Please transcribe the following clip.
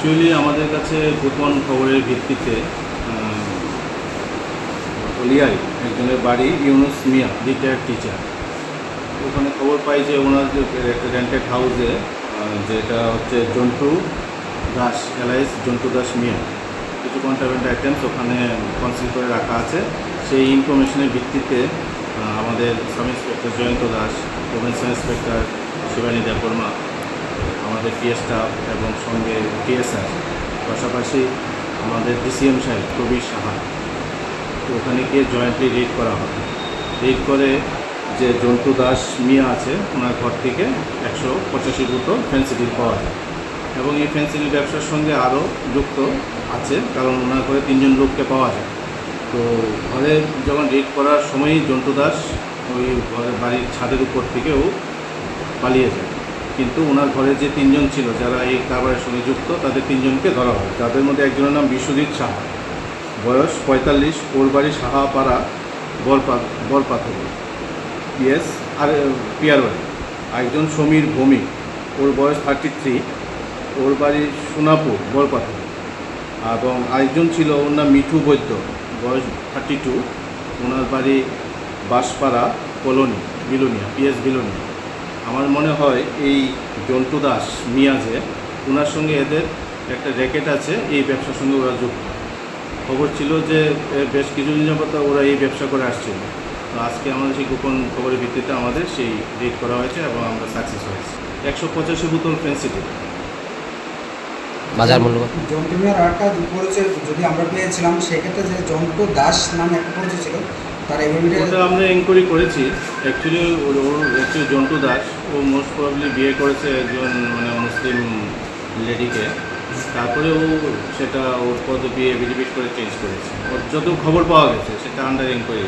Actually আমাদের কাছে গোপন খবরের ভিত্তিতে ওলিয়াই, একজনের বাড়ি ইউনুস মিয়া রিটায়ার্ড টিচার ওখানে খবর পাই যে ওনার যে রেন্টেড হাউসে যেটা হচ্ছে জন্টু দাস এলাইস জন্টু দাস মিয়া, কিছু কন্ট্রাভেন্ট আইটেমস ওখানে কনসিল করে রাখা আছে। সেই ইনফরমেশনের ভিত্তিতে আমাদের sub inspector Jayanta Das sub inspector Shibani Debbarma আমাদের স্টাফ এবং সঙ্গে টিএসআর, পাশাপাশি আমাদের ডিসিএম সাহেব কবির সাহা, তো ওখানে গিয়ে জয়েন্টলি রিড করা হয় রিড করে যে জন্তু দাস মিয়া আছে, ওনার ঘর থেকে একশো পঁচাশি বোতল ফেন্সিডিল পাওয়া যায়। এবং এই ফেন্সিডিল ব্যবসার সঙ্গে আরও যুক্ত আছে, কারণ ওনার ঘরে তিনজন লোককে পাওয়া যায়। তো ঘরে যখন রিড করার সময়ই জন্টু দাস ওই ঘরের বাড়ির ছাদের উপর থেকেও পালিয়ে যায়। কিন্তু ওনার ঘরে যে তিনজন ছিল, যারা এই কারবারের সঙ্গে যুক্ত, তাদের তিনজনকে ধরা হয়। তাদের মধ্যে একজনের নাম বিশ্বজিৎ সাহা। বয়স পঁয়তাল্লিশ, ওর বাড়ি সাহাপাড়া বরপা বরপাথর। ইয়েস, আর, পিয়ার বাড়ি। আরেকজন সমীর ভৌমিক। ওর বয়স থার্টি থ্রি ওর বাড়ি সোনাপুর, বরপাথর। এবং আরেকজন ছিল, ওর নাম মিঠু বৈদ্য। বয়স থার্টি টু ওনার বাড়ি বাঁশপাড়া, কলোনি, বিলোনিয়া পিএস বিলোনিয়া। আমার মনে হয় এই জন্টু দাস মিয়াজে ওনার সঙ্গে এদের একটা র্যাকেট আছে এই ব্যবসার সঙ্গে ওরা যুক্ত। খবর ছিল যে বেশ কিছুদিন যাবত ওরা এই ব্যবসা করে আসছিল। তো আজকে আমাদের সেই গোপন খবরের ভিত্তিতে আমাদের সেই রেড করা হয়েছে এবং আমরা সাকসেস হয়েছি। একশো পঁচাশি বোতল ফেন্সিটি বাজার মূল্য কত? জন্টু মিয়ার আরেকটা পরিচয় যদি আমরা পেয়েছিলাম সেক্ষেত্রে যে জন্টু দাস নামে একটা পরিচয় ছিল তার ওটা আমরা এনকোয়ারি করেছি। অ্যাকচুয়ালি ওর অ্যাকচুয়ালি জন্টু দাস, ও মোস্ট প্রবলি বিয়ে করেছে একজন মানে মুসলিম লেডিকে। তারপরে ও সেটা ওর পদ বিয়ে বিডিবিট করে চেঞ্জ করেছে। ওর যত খবর পাওয়া গেছে, সেটা আন্ডার এনকোয়ারি